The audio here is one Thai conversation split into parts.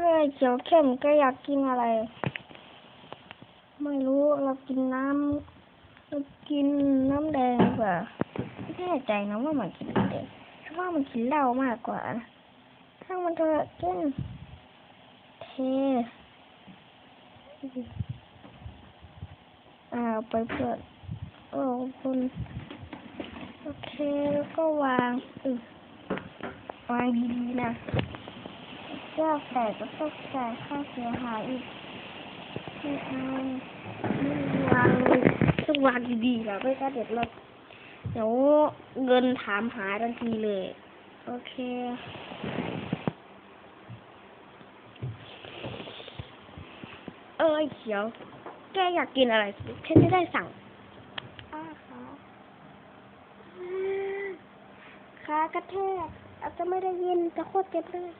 ฮ้ยเขียวเข้มแกอยากกินอะไร ไม่รู้เรากินน้ำเรากินน้ำแดงดีกว่าไม่แน่ใจนะว่ามันกินแดงเพราะว่ามันกินเหล้ามากกว่าถ้างมันเถอะกินเทอ่าไปเพื่อนโอ้คุณโอเคแล้วก็วางอวางดีๆนะ ก้วแตกก็ต้องจ่ายค่าเสียหายอีกไม่เอาไม่วางต้องวางดีๆนะไม่งั้นเด็ดเราเดี๋ยวเงินถามหาทันทีเลย โอเคเอ้ยเขียว แกอยากกินอะไรฉันจะได้สั่งอาขาขากระแทกอาจจะไม่ได้ยินแต่โคตรเจ็บเลย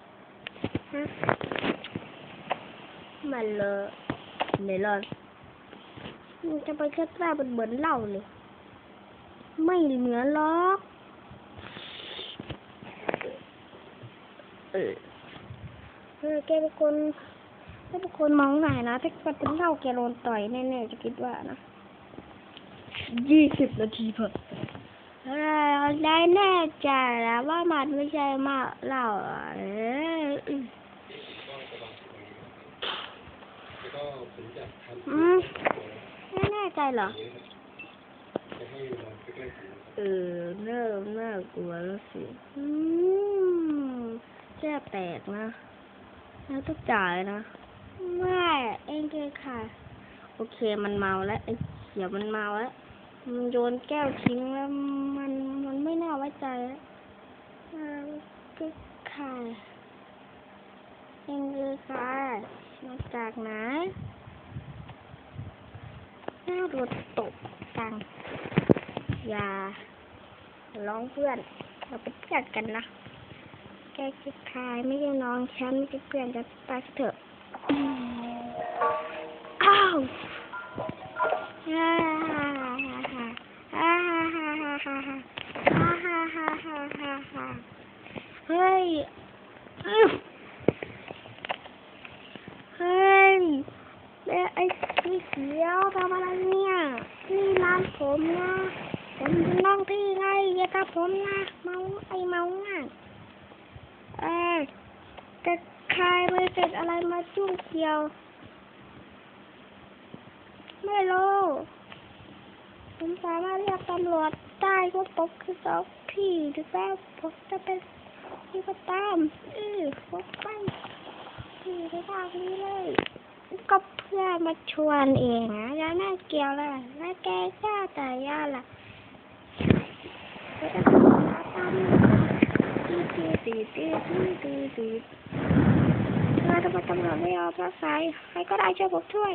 มันเลอะเมลอนมันจะไปแค่ว่ามันเหมือนเหล้าเลย ไม่เหมือนหรอกเออเออแกเป็นคนแกเป็นคนมองหน่ายนะถ้าเกิดเป็นเหล้าแกโดนต่อยแน่ๆจะคิดว่านะยี่สิบนาทีเพิ่มเออได้แน่ใจแล้วว่ามันไม่ใช่มาเหล้าอะเออ อืมแล้วก็ผมจะทำอืมไม่แน่ใจเหรอจะให้นอนใกล้ๆกันเออเริ่มน่ากลัวแล้วสิ อืมแค่แตกนะ แล้วต้องจ่ายนะ ไม่เองเกค่ะ โอเคมันเมาแล้วไอ้เขียวมันเมาแล้วมันโยนแก้วทิ้งแล้วมันมันไม่น่าไว้ใจแล้วเออก็ค่ะเองเกค่ะ มาจากไหนน่าโดตบตังอย่าร้องเพื่อน เราเป็นเพื่อนกันนะ แกคือใครไม่ใช่น้องฉันไม่ใช่เพื่อนจะไปเถอะ อ้าวฮ่าฮ่าฮ่าฮ่าฮ่าฮ่าฮ่าฮ่าฮ่าฮ่าฮ่าฮ่าฮ่าฮ่าเฮ้ยอื้อเฮ้ยเอ้ยไอ้ สีเขียวทำอะไรเนี่ยนี่ร้านผมนะผมนน้องพี่ไงอย่าทำผมนะเมาไอเมาน่ะเออจะใครไม่เสร็จอะไรมาจุ้งเกี่ยว ไม่รู้ผมสามารถเรียกตำรวจได้ก็ปกคือสองพี่หรือว่าผมจะเป็นที่ก็ตามเออผมไปพี่ในภาคนี้เลย ก็เพื่อนมาชวนเองนะแล้วน่าเกี่ยวเลยแล้แกก็แต่ย่าล่ะก็จะทำร้านตามตีตีตีตีตีตีตีเธอทำไมตำรวจไม่เอาพระสายใครก็ได้ช่วยผมช่วย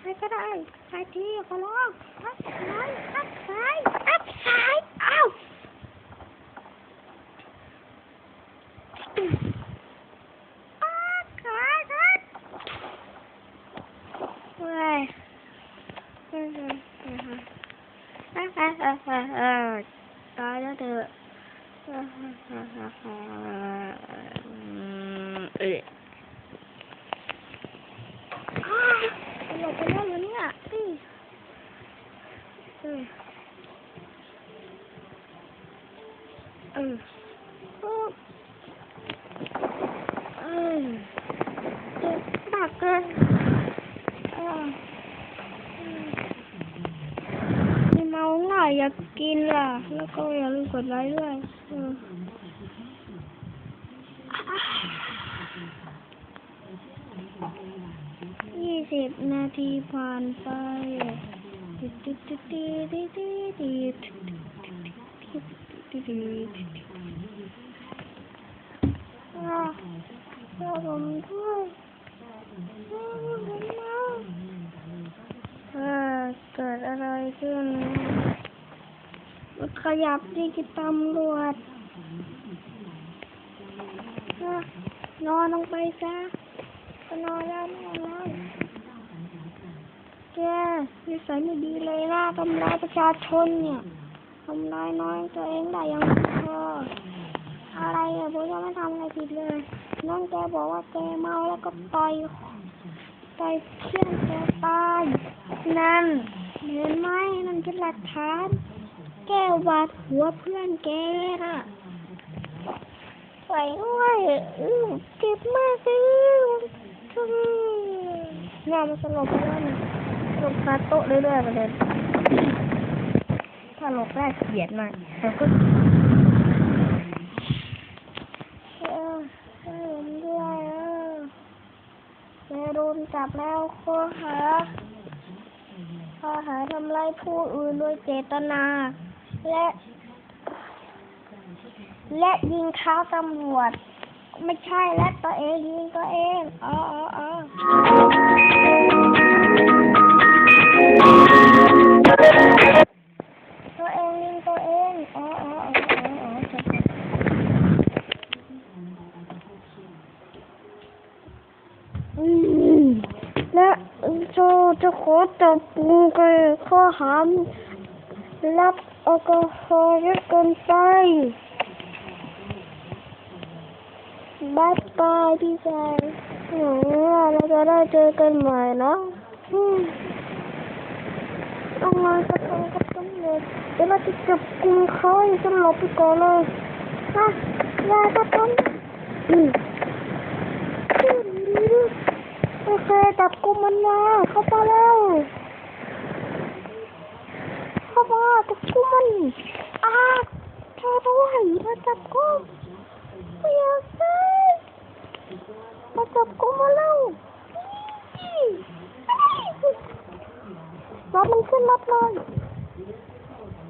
ใครก็ได้ใครที่ขอร้องรับสายรับสายรับสายเอ้าอ้ ตายแล้วเธอเออหลบไปได้แล้วเนี่ยเออ อยากกินล่ะ แล้วก็อย่าลืมกดไลค์ด้วยยี่สิบนาทีผ่านไปติดติด ยับดิกิตำรวจนอนลงไปซะก็นอนแล้วนอนแล้วแกนิสัยไม่ดีเลยนะทำร้ายประชาชนเนี่ยทำร้ายน้อยตัวเองได้ยังไม่พออะไรอะผมจะไม่ทำอะไรผิดผิดเลยน้องแกบอกว่าแกเมาแล้วก็ต่อยต่อยเพื่อนแกตายนั่นเห็นไหมนั่นคือหลักฐาน แก้วบาดหัวเพื่อนแกน่ะไหวด้วยอื้อเจ็บมากเลยอืมงานมันสลบไปแล้วสลบคาโต๊ะเรื่อยๆไปเลยถ้าหลบได้เกลียดมาแต่ก็เออให้วยเออแม่โดนจับแล้วข้อหาข้อหาทำร้ายผู้อื่นโดยเจตนา และ และยิงเท้าตำรวจ ไม่ใช่และตัวเองยิงตัวเองอ๋ออ๋ออ๋อตัวเองยิงตัวเองอ๋ออ๋ออ๋ออ๋ออืมและโจจะขอจับกุมกันข้อหามรับ อลกอฮอล์เยอะเกินไปบายบายพี่ชายหนูว่าเราจะได้เจอกันใหม่เนาะต้องมากับตำกับตำรวจเดี๋ยวเราจะจับกุมเขาให้สลบไปก่อนเลยฮะยาตะต้นอืมโอเคจับกุมมันมาเข้ามาแล้ว ว่ามาจับกุมมันอ่าเธอด้วยมาจับกุมไม่อยากได้มาจับกูมาแล้วรับมันขึ้นรถเลย